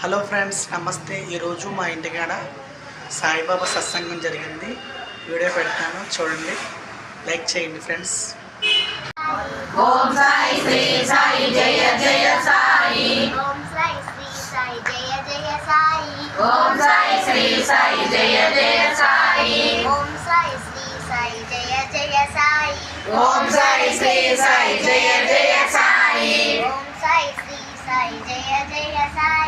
Hello friends నమస్తే. ఈరోజు మా ఇంటికాడ సాయిబాబా సత్సంగం జరిగింది. వీడియో పెడతాను చూడండి. లైక్ చేయండి ఫ్రెండ్స్. ఓం సాయి శ్రీ సాయి జయ జయ సాయి. ఓం సాయి శ్రీ సాయి జయ జయ సాయి. ఓం సాయి శ్రీ సాయి జయ జయ సాయి. ఓం సాయి శ్రీ సాయి జయ జయ సాయి. ఓం సాయి శ్రీ సాయి జయ జయ సాయి. ఓం సాయి శ్రీ సాయి జయ జయ సాయి.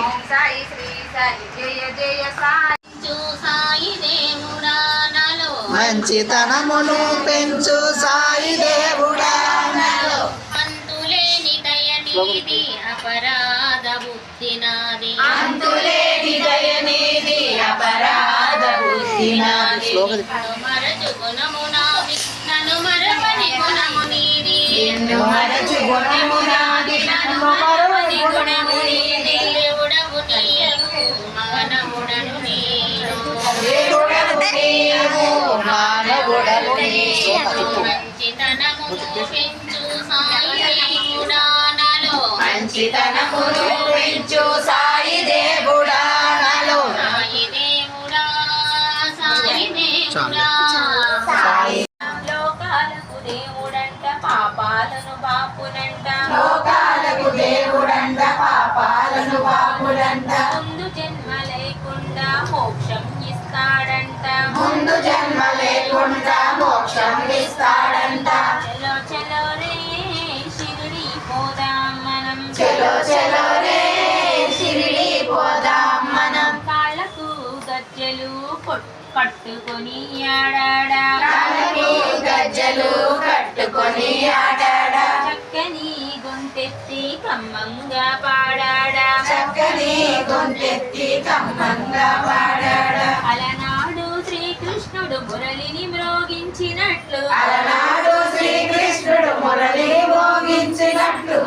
ఓం సాయి శ్రీ సాయి జయ జయ సాయి. సాయి దేవుడా నాలో. మంచితనమును పెంచు సాయి దేవుడా నాలో. అంతులేని దయనీది అపరాధ బుద్ధి నాది అంతులేని దయనీది అపరాధ బుద్ధి నాది మంచితనము సాయి సాయి సాయి దేవుడా సాయి దేవుడా సాయి లోకాలకు దేవుడంట పాపాలను బాపునంట లోకాలకు దేవుడంట పాపాలను ముందు జన్మ లేకుండా మోక్షం ఇస్తాడంట. ముందు జన్మ గజ్జలు కొట్- కట్టుకొని ఆడాడా? గజ్జలు కట్టుకొని ఆడాడా? చక్కని గొంతెత్తి కమ్మంగా పాడాడా? చక్కని గొంతెత్తి కమ్మంగా పాడాడా? అలనాడు శ్రీకృష్ణుడు మురళిని మ్రోగించినట్లు. అలనాడు శ్రీకృష్ణుడు మురళి మోగించినట్లు